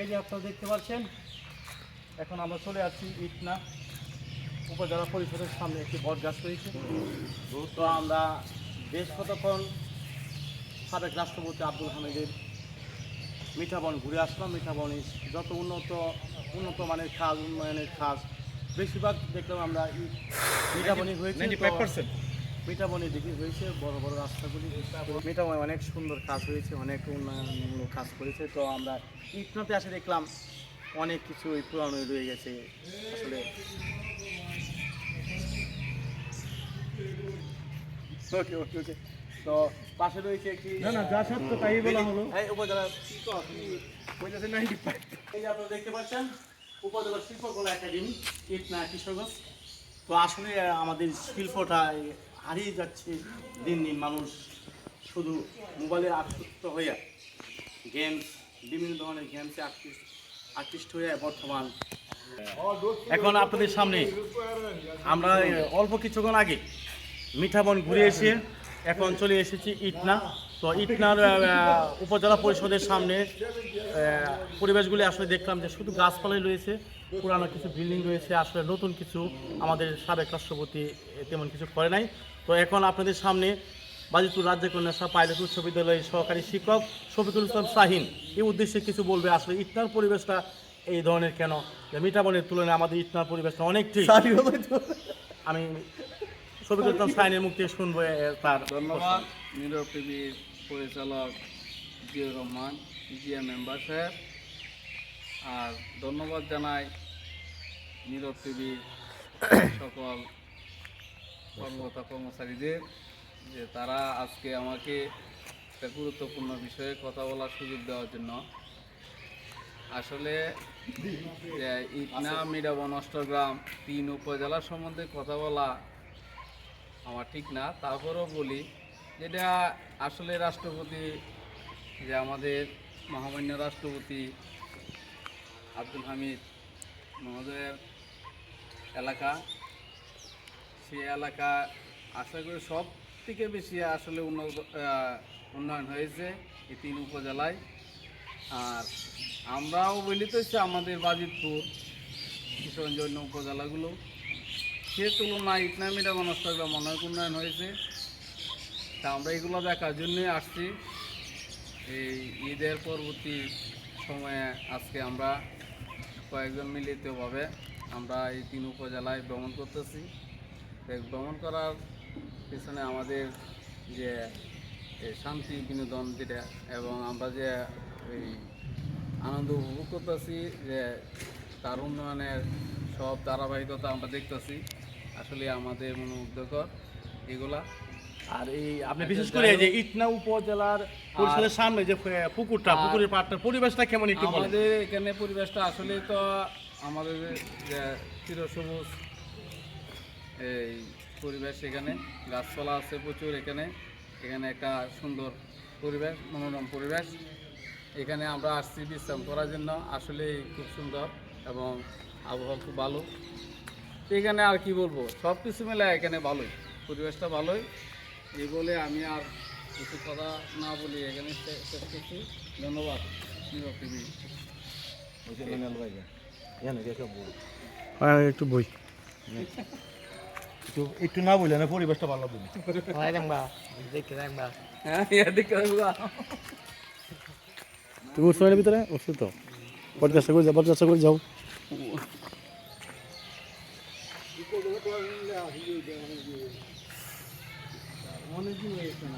এই যে আপনারা দেখতে পাচ্ছেন, এখন আমরা চলে আসছি ইটনা উপজেলা পরিষদের সামনে একটি বট গাছ রয়েছে। তো আমরা বেশ কতক্ষণ সাবেক রাষ্ট্রপতি আব্দুল হামিদের মিঠাবন ঘুরে আসলাম। মিঠাবনে যত উন্নত উন্নত মানের কাজ উন্নয়নের কাজ বেশিরভাগ দেখলাম আমরা এই মিঠাবনি হয়েছে। মিঠাবনি দিকে হয়েছে বড় বড় রাস্তাগুলি। মিঠাবনি অনেক সুন্দর কাজ হয়েছে অনেক উন্নয়নমূলক কাজ করেছে। তো আমরা ইটনাতে আসে দেখলাম অনেক কিছু ওই পুরানো রয়ে গেছে। আসলে ওকে ওকে ওকে। তো পাশে রয়েছে একটি না না যা সত্য তাই বলা হলো। এই উপজেলা বলতেছে নাইনটি ফাইভ এই যে আপনারা দেখতে পাচ্ছেন উপজেলা শিল্পকলা একাডেমি ইটনা কিশোরগঞ্জ তো আসলে আমাদের শিল্পটা হারিয়ে যাচ্ছে দিন দিন মানুষ। শুধু মোবাইলে আসক্ত হইয়া গেমস বিভিন্ন ধরনের গেমসে আকৃষ্ট আকৃষ্ট হয়ে বর্তমান। এখন আপনাদের সামনে আমরা অল্প কিছুক্ষণ আগে মিঠাবন ঘুরে এসে এখন চলে এসেছি ইটনা। তো ইটনার উপজেলা পরিষদের সামনে পরিবেশগুলি আসলে দেখলাম যে শুধু গাছপালাই রয়েছে, পুরানো কিছু বিল্ডিং রয়েছে, আসলে নতুন কিছু আমাদের সাবেক রাষ্ট্রপতি তেমন কিছু করে নাই। তো এখন আপনাদের সামনে বাজিতুর রাজ্য কন্যা পাইলট উচ্চ বিদ্যালয়ের সহকারী শিক্ষক শফিকুল ইসলাম শাহিন এই উদ্দেশ্যে কিছু বলবে আসলে ইটনার পরিবেশটা এই ধরনের কেন? যে মিঠাবনের তুলনায় আমাদের ইটনার পরিবেশটা অনেক ঠিক। আমি শফিকুল ইসলাম শাহিনের মুখ থেকে শুনব তার ধন্যবাদ। নীরব টিভির পরিচালক জিয়র রহমান জিয়া মেম্বার সাহেব। আর ধন্যবাদ জানাই নীরব টিভির সকল কর্মকর্তা কর্মচারীদের যে তারা আজকে আমাকে একটা গুরুত্বপূর্ণ বিষয়ে কথা বলার সুযোগ দেওয়ার জন্য। আসলে ইটনা মিরাবন অষ্টগ্রাম তিন উপজেলা সম্বন্ধে কথা বলা আমার ঠিক না। তারপরেও বলি, যেটা আসলে রাষ্ট্রপতি, যে আমাদের মহামান্য রাষ্ট্রপতি আব্দুল হামিদ মহোদয়ের এলাকা সেই এলাকা আশা করি সব থেকে বেশি আসলে উন্নত উন্নয়ন হয়েছে এই তিন উপজেলায়। আর আমরাও বলি তো হচ্ছে আমাদের বাজিতপুর, কিশোরগঞ্জ অন্য উপজেলাগুলো। সে তুলনায় ইকনামিটা মনস্তাগ্রাম অনেক উন্নয়ন হয়েছে। তা আমরা এগুলো দেখার জন্যই আসছি। এই ঈদের পরবর্তী সময়ে আজকে আমরা কয়েকজন মিলিতভাবে আমরা এই তিন উপজেলায় ভ্রমণ করতেছি। তো ভ্রমণ করার পিছনে আমাদের যে শান্তি বিনোদন যেটা এবং আমরা যে এই আনন্দ উপভোগ করতেছি যে তার উন্নয়নের সব ধারাবাহিকতা আমরা দেখতেছি আসলে আমাদের মনোমুগ্ধকর এগুলা। আর এই আপনি বিশেষ করে এই যে ইটনা উপজেলার পরিষদের সামনে যে পুকুরটা পুকুরের পাড়টার পরিবেশটা কেমন একটু আমাদের এখানে পরিবেশটা আসলে তো আমাদের যে চিরসবুজ এই পরিবেশ এখানে গাছপালা আছে প্রচুর এখানে। এখানে একটা সুন্দর পরিবেশ মনোরম পরিবেশ। এখানে আমরা আসছি বিশ্রাম করার জন্য আসলে খুব সুন্দর এবং আবহাওয়া খুব ভালো। এখানে আর কি বলব সব কিছু মিলে এখানে ভালোই পরিবেশটা ভালোই। এই বলে আমি আর কিছু কথা না বলি এখানে শেষ করছি। ধন্যবাদ টিভি। হ্যাঁ, একটু বই। একটু একটু না বললে না পরিবেশটা ভালো লাগবে তুমি উঠছো এর ভিতরে? উঠছো তো। পর্যাস্তা করে যাও পর্যাস্তা করে যাও। অনেকদিন লাগে না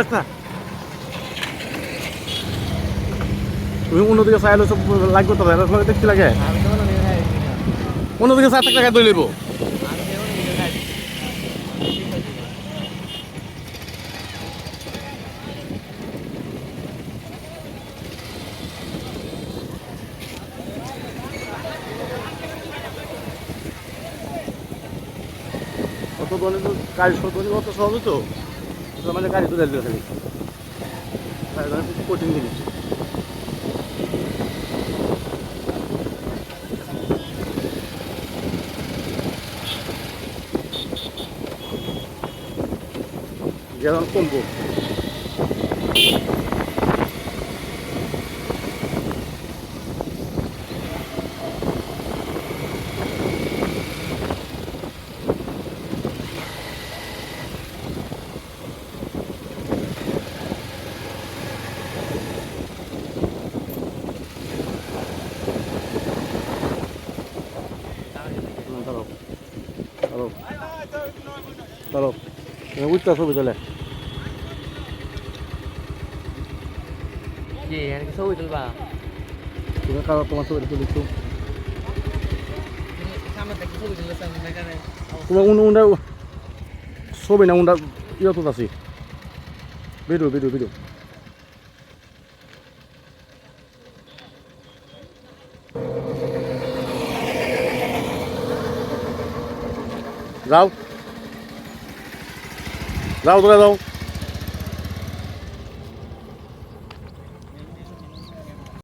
আচ্ছা তুমি অন্যদিকে চাইলে সব লাগবে তো দেখতে লাগে। অন্যদিকে চার টাকা দই লইব। কত ধরনের তো গাড়ি সব ধরনের অত সহজ তো? আমাদের গাড়ি তো দিল খালি। কঠিন জিনিস। যেমন কমবো। দাঁড়াও দাঁড়াও উঠতে ছবি চলে কি ছবি তুলবা? তুমি কারও তোমার ছবি তুলি এখানে তোমার উন উন্ডা ছবি না উন্ডা ইয়ে তো আছে ভিডিও ভিডিও ভিডিও। যাও। যাও তোরা যাও।